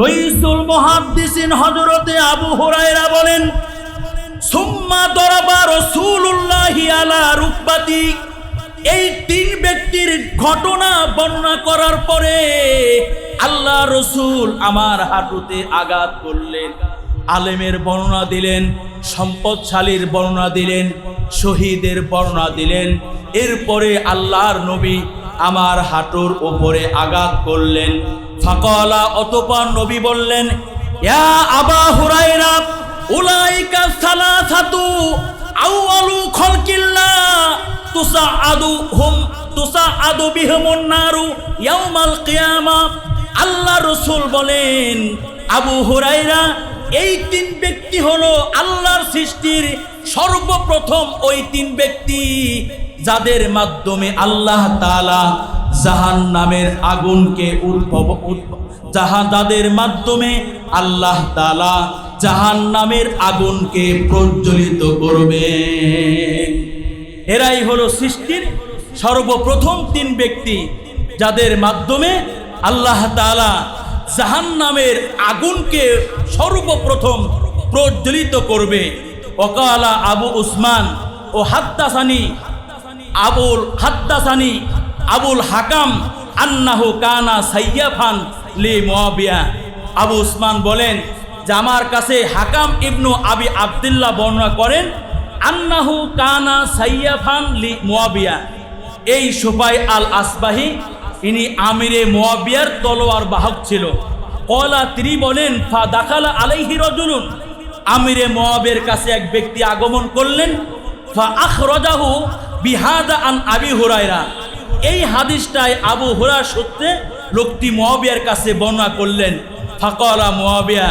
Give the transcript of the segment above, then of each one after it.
রইসুল মহাদ্দিসিন হজরতে আবু হুরায়রা বলেন, সুম্মা দরাবা রসুল্লাহি আলা রুকবাতি। এই তিন ব্যক্তির ঘটনা বর্ণনা করার পরে আল্লাহ রসুল আমার হাঁটুতে আঘাত করলেন, আলেমের বর্ণনা দিলেন, সম্পদশালীর বর্ণনা দিলেন, শহীদের বর্ণনা দিলেন। এরপরে আল্লাহর নবী আমার হাঁটুর ওপরে আঘাত করলেন। ফাকলা অতপর নবী বললেন, ইয়া আবা হুরায়রা, উলাইকা সালাসাতু আউয়ালু খলকিল্লাহ তুসাআদু হুম, তুসাআদু বিহুমুন নারু ইয়াউমাল কিয়ামা। আল্লাহ রসুল বলেন আবু হুরাইরা এই তিন ব্যক্তি হলো আল্লাহর সৃষ্টির সর্বপ্রথম ওই তিন ব্যক্তি যাদের মাধ্যমে আল্লাহ তাআলা জাহান নামের আগুনকে উদ্ভব উদ্ভ- যাহা যাদের মাধ্যমে আল্লাহ তালা জাহান নামের আগুনকে প্রজ্বলিত করবে। এরাই হলো সৃষ্টির সর্বপ্রথম তিন ব্যক্তি যাদের মাধ্যমে আল্লাহ তাআলা জাহান নামের আগুনকে সর্বপ্রথম প্রজ্বলিত করবে। ওকালা আবু উসমান ও হাত্তাসানি আবুল হাত্তাসানি আবুল হাকাম আন্নাহু কানা সাইয়াফান লি মোয়াবিয়া। আবু উসমান বলেন, যে আমার কাছে হাকাম ইবনু আবি আবদুল্লাহ বর্ণনা করেন, আন্নাহু কানা সাইয়াফান লি মোয়াবিয়া। এই সুবাই আল আসবাহি ইনি আমিরে মুয়াবিয়ার তলোয়ার বাহক ছিল। কলা তিনি বলেন, ফা দাখালা আলাইহি রজুলুন। আমিরে মুয়াবের কাছে এক ব্যক্তি আগমন করলেন, ফা আখরাজাহু বিহাদা আন আবি হুরায়রা। এই হাদিসটাই আবু হুরা সূত্রে লোকটি মুয়াবিয়ার কাছে বর্ণনা করলেন, ফাকলা মুয়াবিয়া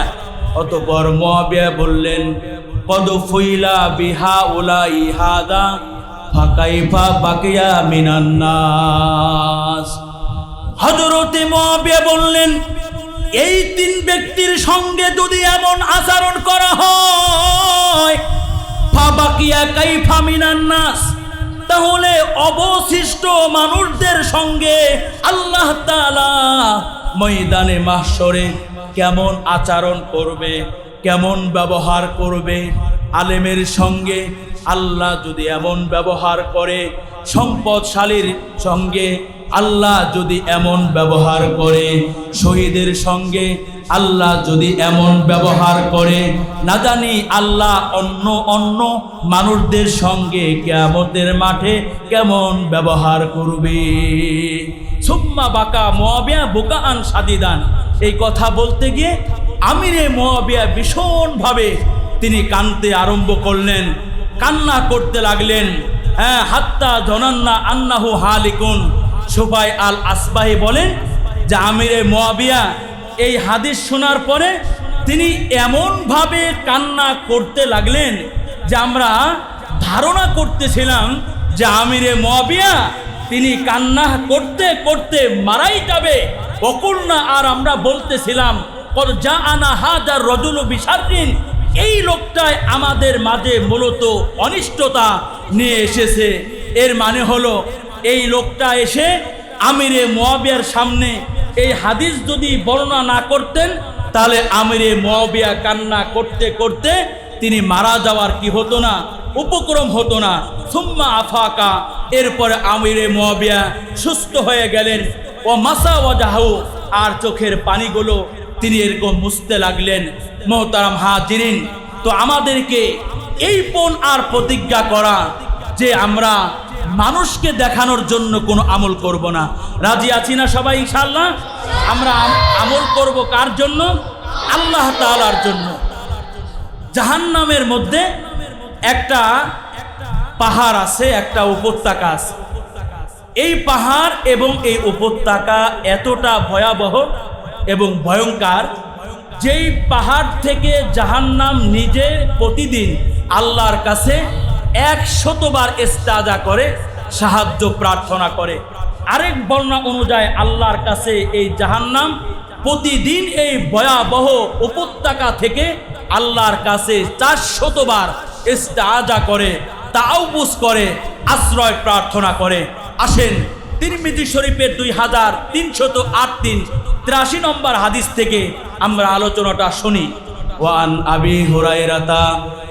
অতপর মুয়াবিয়া বললেন, কদ বিহা উলা ইহাদা ফাকাইফা বাকিয়া মিনান্নাস হজরতে মুয়াবিয়া বললেন, এই তিন ব্যক্তির সঙ্গে যদি এমন আচরণ করা হয় মিনান্নাস তাহলে অবশিষ্ট মানুষদের সঙ্গে আল্লাহ তাআলা ময়দানে মাহশরে কেমন আচরণ করবে, কেমন ব্যবহার করবে, আলেমের সঙ্গে আল্লাহ যদি এমন ব্যবহার করে, সম্পদশালীর সঙ্গে আল্লাহ যদি এমন ব্যবহার করে, শহীদের সঙ্গে আল্লাহ যদি এমন ব্যবহার করে, না জানি আল্লাহ অন্য অন্য মানুষদের সঙ্গে কেমতের মাঠে কেমন ব্যবহার করবে। সুম্মা বাকা মোয়াবিয়া বোকা আন সাদিদান। এই কথা বলতে গিয়ে আমিরে মোয়াবিয়া ভীষণভাবে তিনি কানতে আরম্ভ করলেন, কান্না করতে লাগলেন। হ্যাঁ হাত্তা জনান্না আন্নাহু হালিকুন। সুবাই আল আসবাহি বলেন যে আমিরে মোয়াবিয়া এই হাদিস শোনার পরে তিনি এমনভাবে কান্না করতে লাগলেন যে আমরা ধারণা করতেছিলাম যে আমিরে মোয়াবিয়া তিনি কান্না করতে করতে মারাই যাবে। অকুল না আর আমরা বলতেছিলাম যা আনা হাজার রজুল বিসারিন এই লোকটায় আমাদের মাঝে মূলত অনিষ্টতা নিয়ে এসেছে। এর মানে হলো এই লোকটা এসে আমিরে মোয়াবিয়ার সামনে এই হাদিস যদি বর্ণনা না করতেন, তাহলে আমিরে মোয়াবিয়া কান্না করতে করতে তিনি মারা যাওয়ার কি হতো না, উপক্রম হতো না। সুম্মা আফাকা, এরপরে আমিরে মোয়াবিয়া সুস্থ হয়ে গেলেন। ও মাসা ওয়াজাহু, আর চোখের পানিগুলো তিনি এরকম মুছতে লাগলেন। মোহতারাম হাজিরিন, তো আমাদেরকে এই পণ আর প্রতিজ্ঞা করা যে আমরা মানুষকে দেখানোর জন্য কোনো আমল করব না। রাজি আছি না সবাই ইনশাল্লাহ আমরা আমল করব কার জন্য? আল্লাহ তালার জন্য। জাহান্নামের মধ্যে একটা পাহাড় আছে, একটা উপত্যকা আছে। এই পাহাড় এবং এই উপত্যকা এতটা ভয়াবহ এবং ভয়ঙ্কর, যেই পাহাড় থেকে জাহান্নাম নিজে প্রতিদিন আল্লাহর কাছে একশতবার ইস্তাজা করে, সাহায্য প্রার্থনা করে। আরেক বর্ণনা অনুযায়ী আল্লাহর কাছে এই জাহান্নাম প্রতিদিন এই ভয়াবহ উপত্যকা থেকে আল্লাহর কাছে চারশতবার ইস্তাজা করে, তাওবুস করে, আশ্রয় প্রার্থনা করে। আসেন, তিরমিজি শরীফের দুই হাজার তিনশত আট তিন, তিরাশি নম্বর হাদিস থেকে আমরা আলোচনাটা শুনি। ওয়ান আবি হুরাইরাতা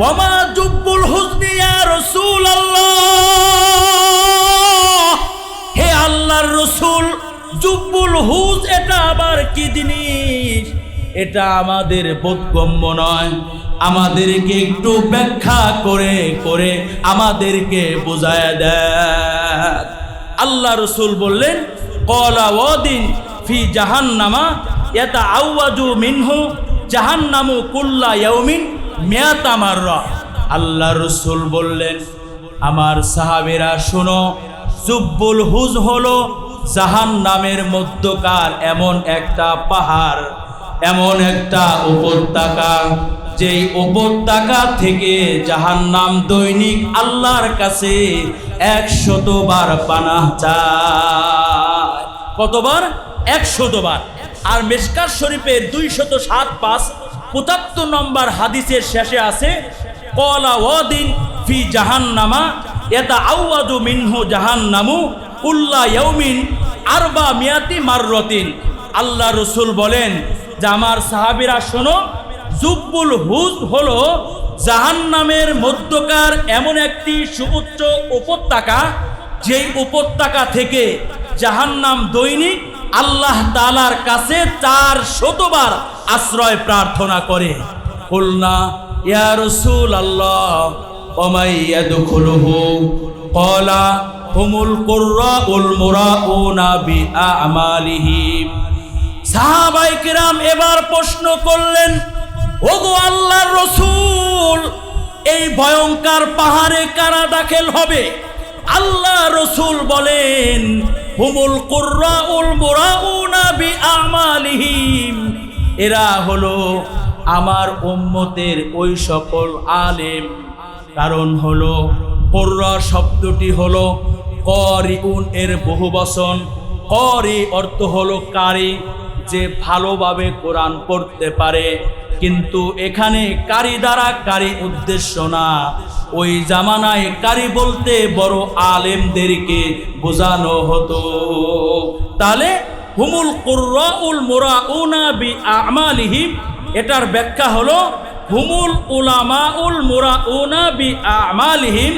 ওয়ামা জুব্বুল হুজনি ইয়া রাসূলুল্লাহ। হে আল্লাহর রসুল, জুব্বুল হুজ এটা আবার কি জিনিস? এটা আমাদের বোধগম্য নয়। আমাদেরকে একটু ব্যাখ্যা করে করে আমাদেরকে বোঝায় দেয় আল্লাহ রসুল বললেন, কলা ওদিন ফি জাহান্নামা এটা আউয়াজু মিনহু জাহান্নামু কুল্লা ইয়াউমিন মিয়াতামার আল্লাহ রসুল বললেন, আমার সাহাবেরা শোনো, জুব্বুল হুজ হলো জাহান নামের মধ্যকার এমন একটা পাহাড়, এমন একটা উপত্যকা, যেই উপত্যকা থেকে জাহান্নাম দৈনিক আল্লাহর কাছে একশতবার পানাহ চায়। কতবার? একশতবার। আর মেশকার শরীফের দুইশত সাত পাঁচ পঁচাত্তর নম্বর হাদিসের শেষে আছে, কলা ওয়াদিন ফি জাহান্নামা এটা আউয়াদু মিনহু জাহান্নামু উল্লা ইয়ৌমিন আরবা মিয়াতি মাররতিন। আল্লাহ রসুল বলেন, যে আমার সাহাবিরা শোনো, জুব্বুল হুজ হলো জাহান্নামের মধ্যকার এমন একটি সুউচ্চ উপত্যকা, যেই উপত্যকা থেকে জাহান্নাম দৈনিক আল্লাহ তালার কাছে চার শতবার আশ্রয় প্রার্থনা করে। খুলনা ইয়া রসুল আল্লাহ ওমাইয়া দুখুলহু কলা হুমুল কুর্রা উল মুরাউনা বি আমালিহিম সাহাবাই কিরাম এবার প্রশ্ন করলেন, ওগো আল্লাহর রসুল, এই ভয়ঙ্কর পাহাড়ে কারা দাখিল হবে? আল্লাহ রসুল বলেন হুমুল কুর্রা উল মুরাউনা বি আমালিহিম এরা হলো আমার উম্মতের ওই সকল আলেম। কারণ হলো কোর্রা শব্দটি হলো করিউন এর বহু বচন করি অর্থ হলো কারি। যে ভালোভাবে কোরআন পড়তে পারে, কিন্তু এখানে কারি দ্বারা কারি উদ্দেশ্য না। ওই জামানায় কারি বলতে বড় আলেমদেরকে বোঝানো হতো। তাহলে হুমুল কুর্রাউল মুরাউনা বি আমালিহিম এটার ব্যাখ্যা হলো হুমুল উলামাউল মুরাউনা বি আমালিহিম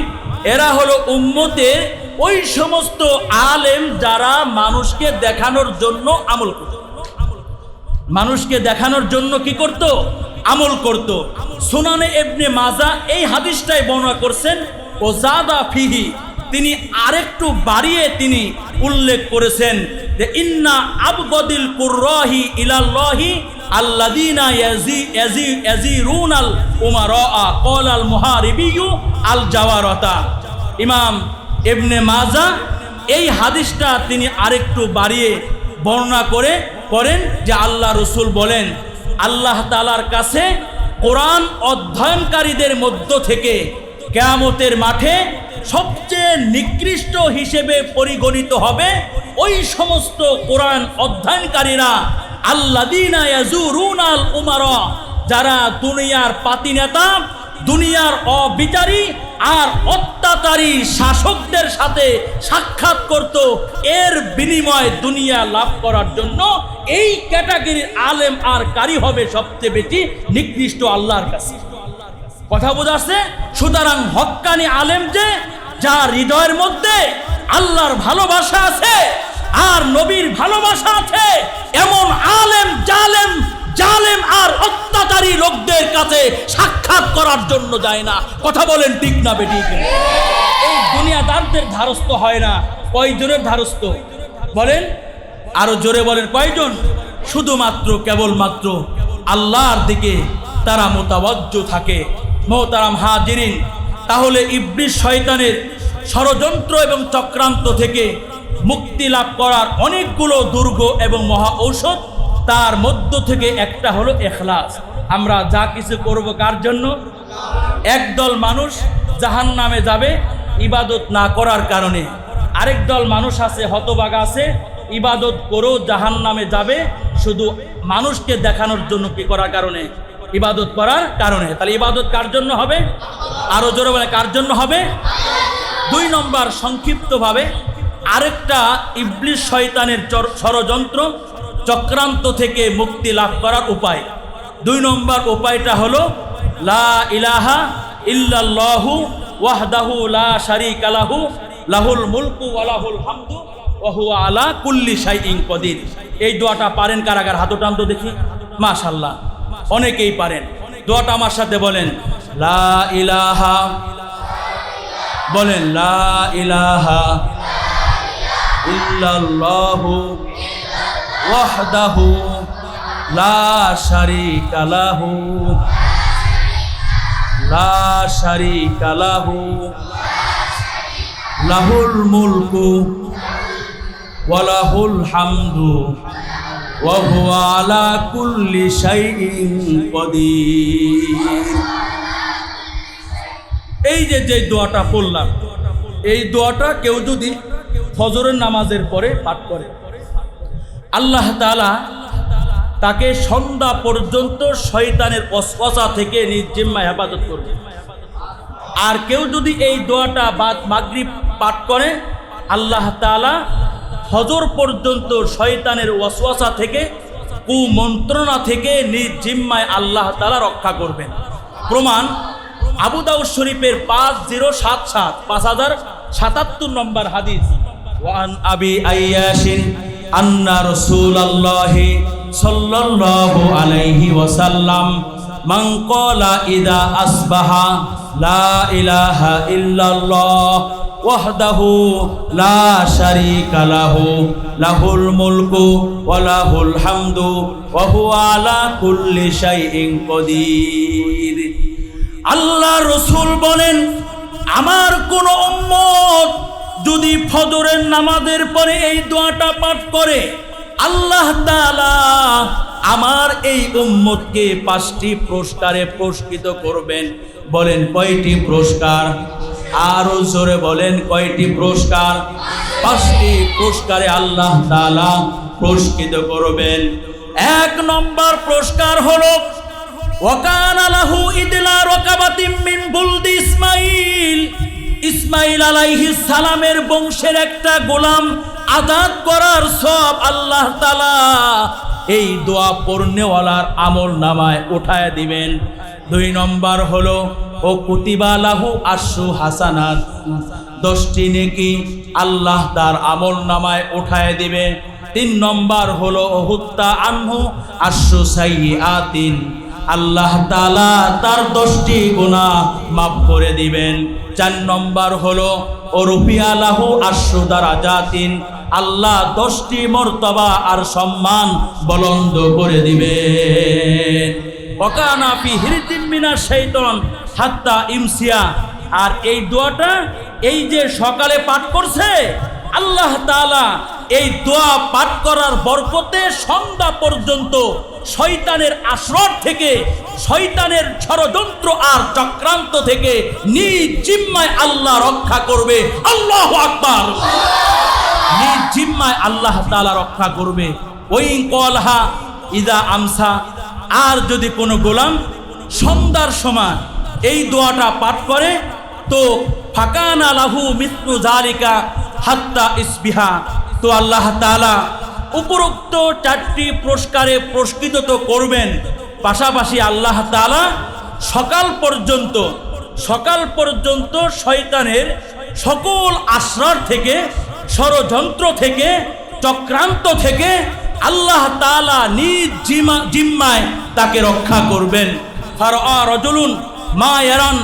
এরা হলো উম্মতের ওই সমস্ত আলেম যারা মানুষকে দেখানোর জন্য আমল করত। মানুষকে দেখানোর জন্য কি করত? আমল করত। সুনানে এবনে মাজা এই হাদিসটাই বর্ণনা করছেন ও জাদা ফিহি। তিনি আরেকটু বাড়িয়ে তিনি উল্লেখ করেছেন যে, ইন্না আবগদিল কুররাহি ইলাল্লাহি আল্লাযীনা ইয়াজি ইয়াজি ইয়াজিরুন আল উমারা ক্বাল আল মুহারিবিয়ু আল জাওয়ারাতা ইমাম ইবনে মাজা এই হাদিসটা তিনি আরেকটু বাড়িয়ে বর্ণনা করে করেন যে আল্লাহ রসুল বলেন, আল্লাহ তালার কাছে কোরআন অধ্যয়নকারীদের মধ্য থেকে কেয়ামতের মাঠে সবচেয়ে নিকৃষ্ট হিসেবে পরিগণিত হবে ওই সমস্ত কোরআন অধ্যয়নকারীরা আল্লাদিনা ইয়াজুরুন আল উমারা, যারা দুনিয়ার পাতি নেতা, দুনিয়ার অবিচারী আর অত্যাচারী শাসকদের সাথে সাক্ষাৎ করত, এর বিনিময়ে দুনিয়া লাভ করার জন্য। এই ক্যাটাগরির আলেম আর কারি হবে সবচেয়ে বেশি নিকৃষ্ট আল্লাহর কাছে। কথা বোঝাচ্ছে সুতরাং হক্কানি আলেম যে, যার হৃদয়ের মধ্যে আল্লাহর ভালোবাসা আছে, আর নবীর ভালোবাসা আছে, এমন আলেম জালেম জালেম আর অত্যাচারী লোকদের কাছে সাক্ষাৎ করার জন্য যায় না। কথা বলেন ঠিক না বেটি এই দুনিয়াদারদের ধারস্থ হয় না, কয়জনের ধারস্থ? বলেন, আরও জোরে বলেন, কয়জন? শুধুমাত্র, কেবলমাত্র আল্লাহর দিকে তারা মোতাবজ্জ থাকে। মোহতারাম হাজিরিন, তাহলে ইবলিশ শয়তানের ষড়যন্ত্র এবং চক্রান্ত থেকে মুক্তি লাভ করার অনেকগুলো দুর্গ এবং মহা ঔষধ তার মধ্য থেকে একটা হলো এখলাস। আমরা যা কিছু করব কার জন্য? একদল মানুষ জাহান নামে যাবে ইবাদত না করার কারণে। আরেক দল মানুষ আছে হতবাগা আছে, ইবাদত করেও জাহান নামে যাবে শুধু মানুষকে দেখানোর জন্য কি করার কারণে? ইবাদত করার কারণে। তাহলে ইবাদত কার জন্য হবে? আরও জোরে বলে, কার জন্য হবে? দুই নম্বর, সংক্ষিপ্তভাবে আরেকটা ইবলিশ শয়তানের ষড়যন্ত্র চক্রান্ত থেকে মুক্তি লাভ করার উপায়। দুই নম্বর উপায়টা হলো, লা ইলাহা ইল্লাল্লাহু ওয়াহদাহু লা শারীকা লাহু, লাহুল মুলকু ওয়া লাহুল হামদু, ওয়া হুয়া আলা কুল্লি শাইইন কদির। এই দোয়াটা পারেন কারাগার হাত টান তো দেখি? মাশাআল্লাহ। অনেকেই পারেন। দোয়াটা আমার সাথে বলেন, লা ইলাহা, বলেন, লা ইলাহা ইল্লাল্লাহু শারীকা লাহু। লা শারীকা লাহু। লাহুল মুলকু ওয়া লাহুল হামদু ওয়া হুয়া আলা কুল্লি শাইইন কদির। এই যে যে দোয়াটা পড়লাম, এই দোয়াটা কেউ যদি ফজরের নামাজের পরে পাঠ করে আল্লাহ তাআলা তাকে সন্ধ্যা পর্যন্ত শয়তানের অস্পসা থেকে নিজ জিম্মায় হেফাজত করবে। আর কেউ যদি এই দোয়াটা বাদ মাগরিব পাঠ করে, আল্লাহ তাআলা ফজর পর্যন্ত শয়তানের ওয়াসওয়াসা থেকে, কুমন্ত্রণা থেকে নিজ জিম্মায় আল্লাহ তাআলা রক্ষা করবেন। প্রমাণ, আবু দাউদ শরীফের পাঁচ জিরো সাত সাত, পাঁচ হাজার সাতাত্তর নম্বর হাদিস। ওয়ান আবি আইয়াসিন আন্না রসুলাল্লাহি সাল্লাল্লাহু আলাইহি ওয়াসাল্লাম, মান ক্বালা ইদা আসবাহা লা ইলাহা ইল্লাল্লাহ ওয়াহদাহু লা শারীকা লাহু, লাহুল মুলকু ওয়া লাহুল হামদু ওয়া হুয়া আলা কুল্লি শাইইন কদির। আল্লাহ রসুল বলেন, আমার কোন উম্মত যদি ফজরের নামাজের পরে এই দোয়াটা পাঠ করে, আল্লাহ তাআলা আমার এই উম্মতকে পাঁচটি পুরস্কারে পুরস্কৃত করবেন। বলেন, কয়টি পুরস্কার? আরও জোরে বলেন, কয়টি পুরস্কার? পাঁচটি পুরস্কারে আল্লাহ তাআলা পুরস্কৃত করবেন। এক নম্বর পুরস্কার হলো ওয়াকান আলাহু ইদলা রকাবাতিম মিন বুলদি ইসমাইল। ইসমাইল আলাইহি সালামের বংশের একটা গোলাম আজাদ করার সব আল্লাহ তাআলা এই দোয়া পড়নেওয়ালার আমল নামায় উঠায় দিবেন। দুই নম্বর হলো, ও কুতিবা লাহু আশু হাসানাত। দশটি নেকি আল্লাহ তার আমল নামায় উঠায় দিবে তিন নম্বর হলো হুত্তা আনহু আশু আতিন আল্লাহ তালা তার দশটি গুণা মাফ করে দিবেন। চার নম্বর হলো ও রুফিয়া লাহু দ্বারা জাতিন আল্লাহ দশটি মর্তবা আর সম্মান বলন্দ করে হাত্তা ইমসিয়া। আর এই দোয়াটা এই যে সকালে পাঠ করছে, আল্লাহ তাআলা এই দোয়া পাঠ করার বরকতে সন্ধ্যা পর্যন্ত শয়তানের আশ্রয় থেকে, শয়তানের ষড়যন্ত্র আর চক্রান্ত থেকে নিজ জিম্মায় আল্লাহ রক্ষা করবে। আল্লাহ আকবার। নিজ জিম্মায় আল্লাহ তালা রক্ষা করবে। ওই কলহা ইদা আমসা। আর যদি কোনো গোলাম সন্ধ্যার সময় এই দোয়াটা পাঠ করে, তো ফাকানা লাহু মৃত্যু জালিকা হাত্তা ইসবিহা। তো আল্লাহ তাআলা উপরোক্ত চারটি পুরস্কারে পুরস্কৃত তো করবেন। পাশাপাশি আল্লাহ তাআলা সকাল পর্যন্ত সকাল পর্যন্ত শয়তানের সকল আশ্রার থেকে, ষড়যন্ত্র থেকে, চক্রান্ত থেকে আল্লাহ তাআলা নিজ জিমা, জিম্মায় তাকে রক্ষা করবেন। ফারআ রজুলুন মা ইয়ারান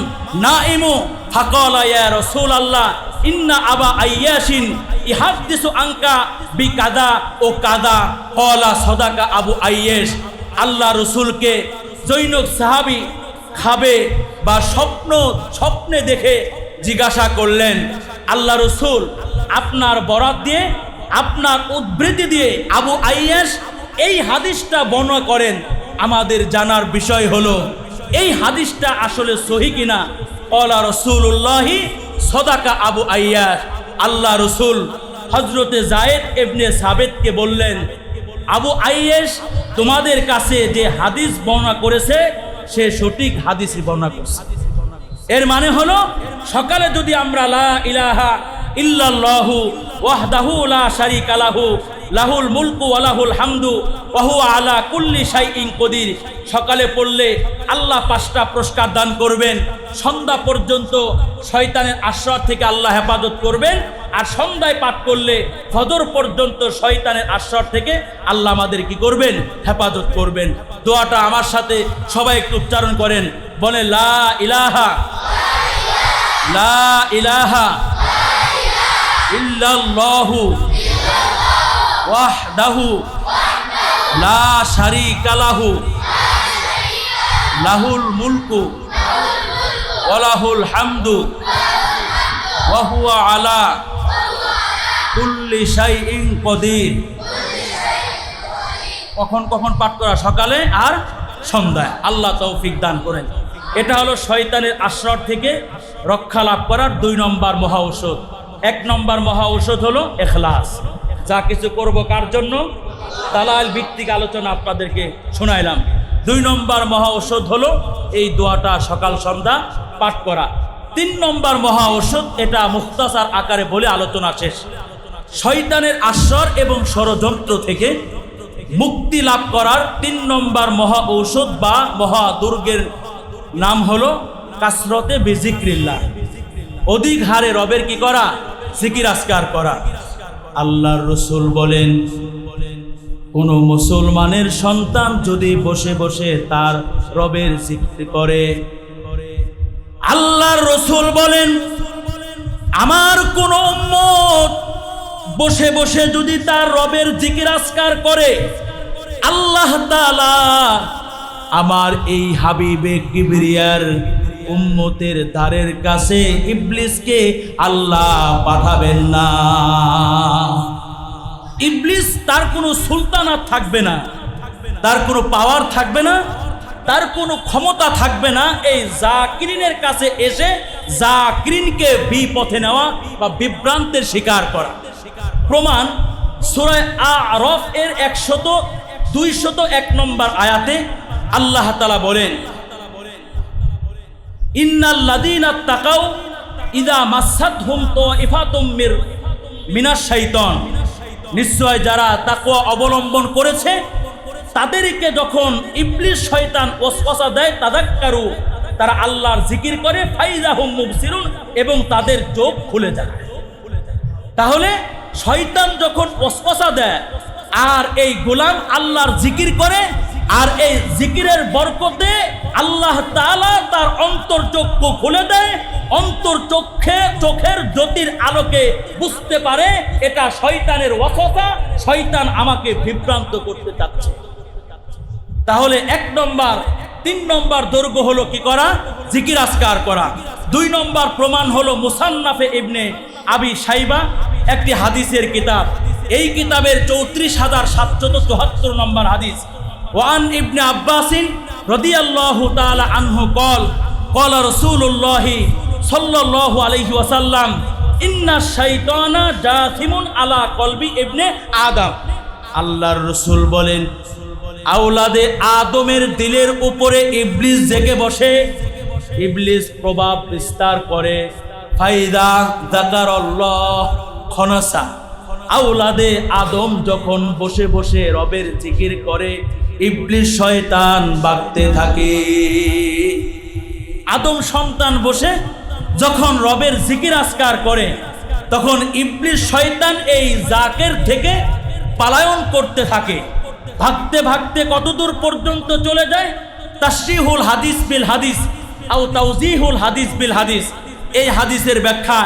নাইমু ফাকালা ইয়া রাসূলুল্লাহ ইন্না আবা আইয়াসিন ইহাদ্দিসু আনকা বি কাদা ও কাদা। কলা সদাকা আবু আইয়েস আল্লাহ রসুলকে জৈনক সাহাবি খাবে বা স্বপ্ন, স্বপ্নে দেখে জিজ্ঞাসা করলেন, আল্লাহ রসুল, আপনার বরাত দিয়ে, আপনার উদ্ধৃতি দিয়ে আবু আইয়াস এই হাদিসটা বর্ণনা করেন। আমাদের জানার বিষয় হলো, এই হাদিসটা আসলে সহি কিনা? অলা রসুল্লাহি সদাকা আবু আইয়াস। আল্লাহ রসুল হজরতে জায়েদ এবনে সাবেদকে বললেন, আবু আইয়েস তোমাদের কাছে যে হাদিস বর্ণনা করেছে, সে সঠিক হাদিসই বর্ণনা করছে। এর মানে হলো, সকালে যদি আমরা লা ইলাহা ইল্লাল্লাহু ওয়াহদাহু লা শারিকা লাহু লাহুল মুলকু ওয়া লাহুল হামদু ওয়া হুয়া আলা কুল্লি শাইইন কদির। সকালে পড়লে আল্লাহ পাঁচটা পুরস্কার দান করবেন। সন্ধ্যা পর্যন্ত শয়তানের আশ্রয় থেকে আল্লাহ হেফাজত করবেন। আর সন্ধ্যায় পাঠ করলে ফজর পর্যন্ত শয়তানের আশ্রয় থেকে আল্লাহ আমাদের কি করবেন? হেফাজত করবেন। দোয়াটা আমার সাথে সবাই একটু উচ্চারণ করেন। বলে, লা ইলাহা লা ইলাহা, ইল্লাল্লাহু ওয়াহদাহু লা শারীকা লাহু। লাহুল মুলকু ওয়ালাহুল হামদু ওয়া হুয়া আলা কুল্লি শাইইন কদির। কখন কখন পাঠ করা? সকালে আর সন্ধ্যায়। আল্লাহ তৌফিক দান করেন। এটা হলো শয়তানের আশ্রয় থেকে রক্ষা লাভ করার দুই নম্বর মহা ঔষধ। এক নম্বর মহা ঔষধ হলো এখলাস। যা কিছু করব কার জন্য? দালাল ভিত্তিক আলোচনা আপনাদেরকে শোনাইলাম। দুই নম্বর মহা ঔষধ হলো এই দোয়াটা সকাল সন্ধ্যা পাঠ করা। তিন নম্বর মহা ঔষধ, এটা মুখতাসার আকারে বলে আলোচনা শেষ। শয়তানের আশ্রয় এবং ষড়যন্ত্র থেকে মুক্তি লাভ করার তিন নম্বর মহা ঔষধ বা মহা দুর্গের নাম হলো কাসরতে বেজিক্রিল্লা অধিক হারে রবের কি করা? সিকির আসকার করা। আল্লাহর রসুল বলেন, কোন মুসলমানের সন্তান যদি বসে বসে তার রবের জিক্র করে, আল্লাহর রসুল বলেন, আমার কোন উম্মত বসে বসে যদি তার রবের জিকির আসকার করে, আল্লাহ আমার এই হাবিবে কিবরিয়ার উম্মতের দ্বারের কাছে ইবলিসকে আল্লাহ পাঠাবেন না। ইবলিস তার কোনো সুলতানাত থাকবে না, তার কোনো পাওয়ার থাকবে না, তার কোনো ক্ষমতা থাকবে না। এই জাকিরিনের কাছে এসে জাকিরিনকে বিপথে নেওয়া বা বিভ্রান্তের শিকার করা। প্রমাণ সুরায় আরফ এর একশত, দুইশত এক নম্বর আয়াতে আল্লাহ তালা বলেন ইদা হুম তো নিশ্চয় যারা তাকুয়া অবলম্বন করেছে, তাদেরকে যখন ইবলিস শয়তান ওসওয়াসা দেয়, তাদাক্কারু, তারা আল্লাহর জিকির করে ফাইজা হুম মুবসিরুন, এবং তাদের চোখ খুলে যায়। তাহলে শয়তান যখন ওসওয়াসা দেয়, আর এই গোলাম আল্লাহর জিকির করে আর এই জিকিরের বরকতে আল্লাহ তাআলা তার অন্তর চক্ষু খুলে দেয়। অন্তর চক্ষে, চোখের জ্যোতির আলোকে বুঝতে পারে, এটা শয়তানের ওয়াসওয়াসা শয়তান আমাকে বিভ্রান্ত করতে চাচ্ছে। তাহলে এক নম্বর, তিন নম্বর দৈর্ঘ্য হলো কি করা? জিকির আসকার করা। দুই নম্বর প্রমাণ হলো মুসান্নাফে ইবনে আবি সাইবা একটি হাদিসের কিতাব। এই কিতাবের চৌত্রিশ হাজার সাতশত চুয়াত্তর নম্বর হাদিস। ওয়ান ইবনে আব্বাসিন রদিয়াল্লাহু তাআলা আনহু কল কল রসুল্লাহি সাল্লাল্লাহু আলাইহি ওয়াসাল্লাম ইন্না শাইতানা জাসিমুন আলা কলবি ইবনে আদম আল্লাহর রসুল বলেন, আওলাদে আদমের দিলের উপরে ইবলিস জেগে বসে। ইবলিস প্রভাব বিস্তার করে, ফাইদা জাকার খনসা। আওলাদে আদম যখন বসে বসে রবের জিকির করে ইবলিস শয়তান বাগতে থাকে। আদম সন্তান বসে যখন রবের জিকির আসকার করে, তখন ইবলিস শয়তান এই জাকের থেকে পালায়ন করতে থাকে। ভাগতে ভাগতে কতদূর পর্যন্ত চলে যায়? তাশরিহুল হাদিস বিল হাদিস, আও তাওজিহুল হাদিস বিল হাদিস। এই হাদিসের ব্যাখ্যা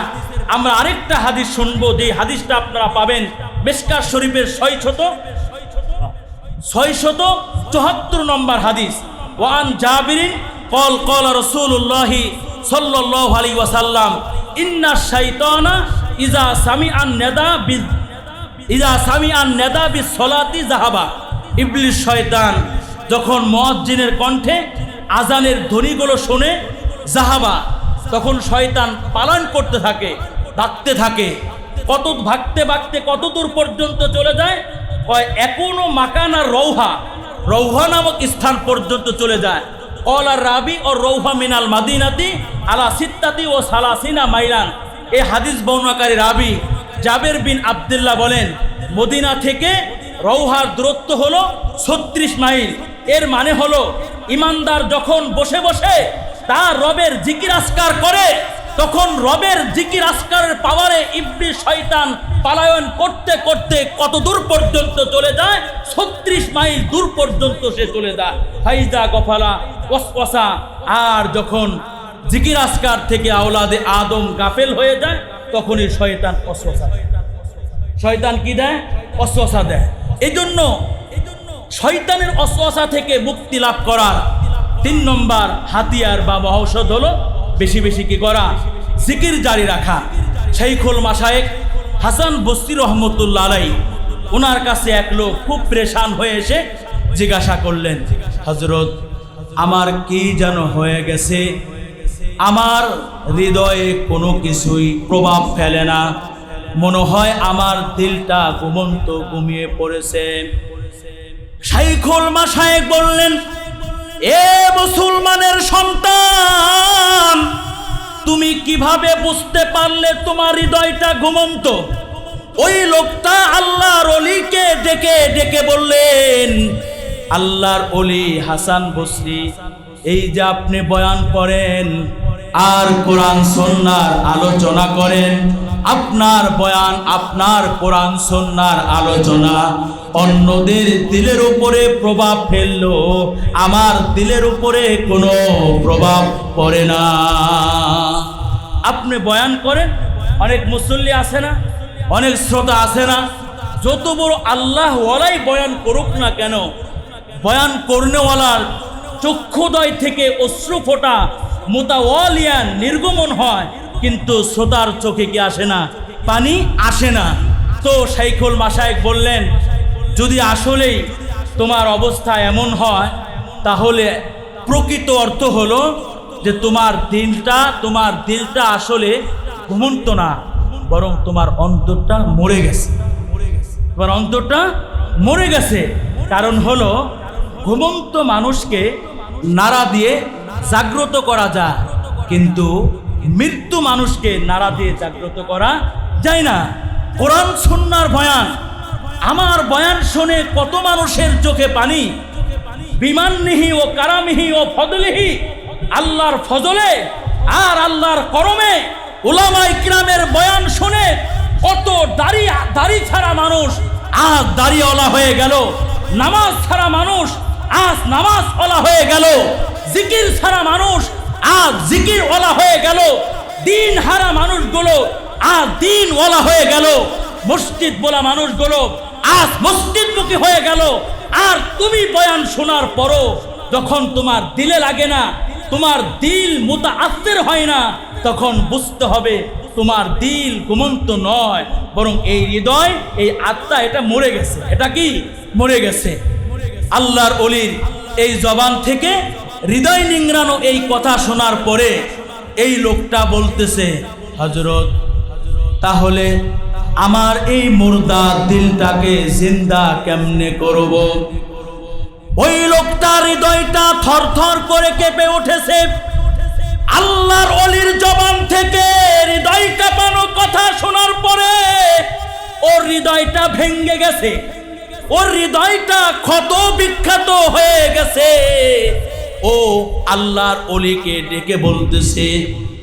আমরা আরেকটা হাদিস শুনব। যে হাদিসটা আপনারা পাবেন মেসকার শরীফের ছয় শত ছয় শত চুহাত্তর নম্বর হাদিস। ওয়ান জাবিরিন, কল কল রসুল্লাহি সাল্লাল্লাহু আলাইহি ওয়াসাল্লাম, ইন্না শাইতানা ইজা সামি আন নেদা বিজ ইজা সামি আন নেদাবি সলাতি জাহাবা ইবলিশ শয়তান যখন মজ্জিনের কণ্ঠে আজানের ধ্বনিগুলো শোনে জাহাবা তখন শয়তান পালন করতে থাকে, ডাকতে থাকে। কত ভাগতে ভাগতে কত দূর পর্যন্ত চলে যায়? কয়, এখনও মাকানা রৌহা রৌহা নামক স্থান পর্যন্ত চলে যায়। অল আর রাবি ও রৌহা মিনাল মাদিনাতি আলা সিত্তাতি ও সালাসিনা মাইলান। এ হাদিস বর্ণাকারী রাবি জাবের বিন আবদুল্লাহ বলেন, মদিনা থেকে রৌহার দূরত্ব হলো ছত্রিশ মাইল। এর মানে হলো, ইমানদার যখন বসে বসে তার রবের জিকির আসকার করে তখন রবের জিকির আসকারের পাওয়ারে ইবলি শয়তান পালায়ন করতে করতে কত দূর পর্যন্ত চলে যায়? ছত্রিশ মাইল দূর পর্যন্ত সে চলে যায়। ফাইজা, গফালা, ওয়াসওয়াসা, আর যখন জিকির আসকার থেকে আওলাদে আদম গাফেল হয়ে যায়, তখনই শয়তান অশ্বাসা শয়তান কি দেয়? অশ্বাসা দেয়। এই জন্য শয়তানের অশ্বাসা থেকে মুক্তি লাভ করার তিন নম্বর হাতিয়ার বা মহৌষধ হলো বেশি বেশি কি করা? জিকির জারি রাখা। শাইখুল মাসায়েক হাসান বস্তি রহমতুল্লাহ আলাই ওনার কাছে এক লোক খুব প্রেশান হয়ে এসে জিজ্ঞাসা করলেন হজরত আমার কি যেন হয়ে গেছে? আমার হৃদয়ে কোনো কিছুই প্রভাব ফেলে না। মনে হয় আমার দিলটা ঘুমন্ত ঘুমিয়ে পড়েছে। শাইখুল মাসায়েক বললেন এ মুসলমানের সন্তান, তুমি কীভাবে বুঝতে পারলে তোমার হৃদয়টা ঘুমন্ত? ওই লোকটা আল্লাহর অলিকে ডেকে ডেকে বললেন, আল্লাহর অলি হাসান বসরি, এই যে আপনি বয়ান করেন, আর কোরআন সন্ন্যার আলোচনা করেন, আপনার বয়ান, আপনার কোরআন সন্ন্যার আলোচনা অন্যদের দিলের উপরে প্রভাব ফেলল। আমার দিলের উপরে কোনো প্রভাব পড়ে না। আপনি বয়ান করেন, অনেক মুসল্লি আছে না, অনেক শ্রোতা আছে না। যত বড় আল্লাহ ওয়ালাই বয়ান করুক না কেন, বয়ান করনেওয়ালার চক্ষুদয় থেকে অশ্রু ফোটা মোতাওয়ালিয়ান নির্গমন হয়, কিন্তু শ্রোতার চোখে কি আসে না? পানি আসে না। তো শাইখুল মাসায়েক বললেন যদি আসলেই তোমার অবস্থা এমন হয়, তাহলে প্রকৃত অর্থ হলো যে তোমার দিলটা তোমার দিলটা আসলে ঘুমন্ত না, বরং তোমার অন্তরটা মরে গেছে। তোমার অন্তরটা মরে গেছে। কারণ হলো ঘুমন্ত মানুষকে নাড়া দিয়ে জাগ্রত করা যায়, কিন্তু মৃত্যু মানুষকে নাড়া দিয়ে জাগ্রত করা যায় না। কোরআন সন্ন্যার বয়ান আমার বয়ান শুনে কত মানুষের চোখে পানি। বিমাননিহি ও কারামিহি ও ফদলিহি, আল্লাহর ফজলে আর আল্লাহর করমে ওলামাই কিরামের বয়ান শুনে কত দাড়ি দাড়ি ছাড়া মানুষ আজ দাড়িওয়ালা হয়ে গেল, নামাজ ছাড়া মানুষ আজ নামাজ ওলা হয়ে গেল, জিকির ছাড়া মানুষ আজ জিকির ওলা হয়ে গেল, দিন হারা মানুষগুলো আজ দিন ওলা হয়ে গেল, মসজিদ বলা মানুষগুলো আজ মসজিদমুখী হয়ে গেল। আর তুমি বয়ান শোনার পরও যখন তোমার দিলে লাগে না, তোমার দিল মোতা আত্মের হয় না, তখন বুঝতে হবে তোমার দিল ঘুমন্ত নয়, বরং এই হৃদয়, এই আত্মা এটা মরে গেছে। এটা কি? মরে গেছে। আল্লাহর অলির এই জবান থেকে হৃদয় নিংড়ানো এই কথা শোনার পরে এই লোকটা বলতেছে হজরত তাহলে আমার এই মুর্দা দিলটাকে জিন্দা কেমনে করব? ওই লোকটার হৃদয়টা থরথর করে কেঁপে উঠেছে। আল্লাহর অলির জবান থেকে হৃদয় কাঁপানো কথা শোনার পরে ওর হৃদয়টা ভেঙ্গে গেছে। ওর হৃদয়টা ক্ষত বিখ্যাত হয়ে গেছে। ও আল্লাহর অলিকে ডেকে বলতেছে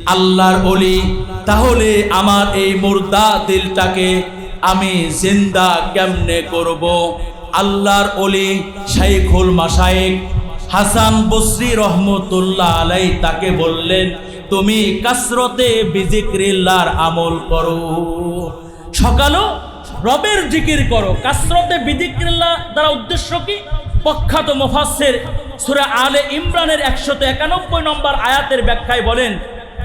আল্লাহর অলি তাহলে আমার এই মুর্দা দিলটাকে আমি জিন্দা কেমনে করব? আল্লাহর অলি শাইখুল মাসায়েক হাসান বসরি রহমতুল্লাহ আলাই তাকে বললেন, তুমি কাসরতে বিজিক্রিল্লার আমল করো। সকালও রবের জিকির করো। কাসরতে বিজিক্রিল্লা দ্বারা উদ্দেশ্য কি? প্রখ্যাত মুফাসসির সূরা আলে ইমরানের একশত একানব্বই নম্বর আয়াতের ব্যাখ্যায় বলেন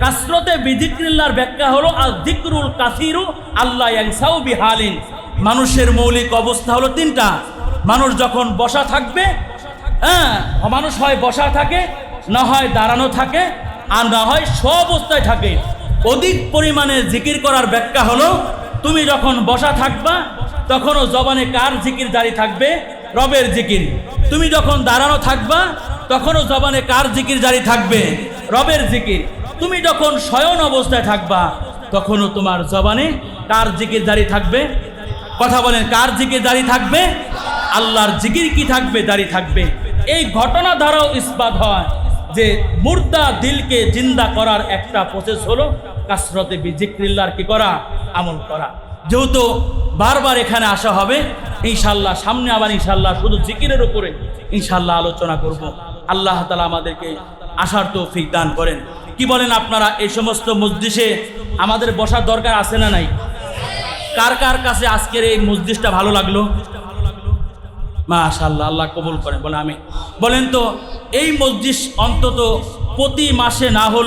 কাসরতে বিজিক্রিল্লার ব্যাখ্যা হলো, আল দিকরুল কাসিরু আল্লাহ ইয়াংসাউ বিহালিন। মানুষের মৌলিক অবস্থা হলো তিনটা। মানুষ যখন বসা থাকবে হ্যাঁ মানুষ হয় বসা থাকে, না হয় দাঁড়ানো থাকে, আর না হয় অবস্থায় থাকে। অধিক পরিমাণে জিকির করার ব্যাখ্যা হলো, তুমি যখন বসা থাকবা, তখনও জবানে কার জিকির জারি থাকবে? রবের জিকির। তুমি যখন দাঁড়ানো থাকবা, তখনও জবানে কার জিকির জারি থাকবে? রবের জিকির। তুমি যখন শয়ন অবস্থায় থাকবা, তখনও তোমার জবানে কার জিকির জারি থাকবে? কথা বলেন, কার জিকির জারি থাকবে? আল্লাহর জিকির কি থাকবে, জারি থাকবে। এই ঘটনা দ্বারাও ইস্পাত হয় যে মুর্দা দিলকে জিন্দা করার একটা প্রসেস হলো কাসরতে বিজিক্রিল্লার কি করা? আমল করা। যেহেতু বারবার এখানে আসা হবে ইনশাল্লাহ সামনে আবার ইনশাল্লাহ শুধু জিকিরের উপরে ইনশাল্লাহ আলোচনা করব। আল্লাহ তালা আমাদেরকে আসার তৌফিক দান করেন। কি বলেন আপনারা, এই সমস্ত মসজিষে আমাদের বসার দরকার আছে না নাই? কার কার কাছে আজকের এই মসজিষটা ভালো লাগল? মাশাল্লাহ আল্লাহ কবুল করেন বলে আমি বলেন তো, এই মসজিদ অন্তত প্রতি মাসে না হলো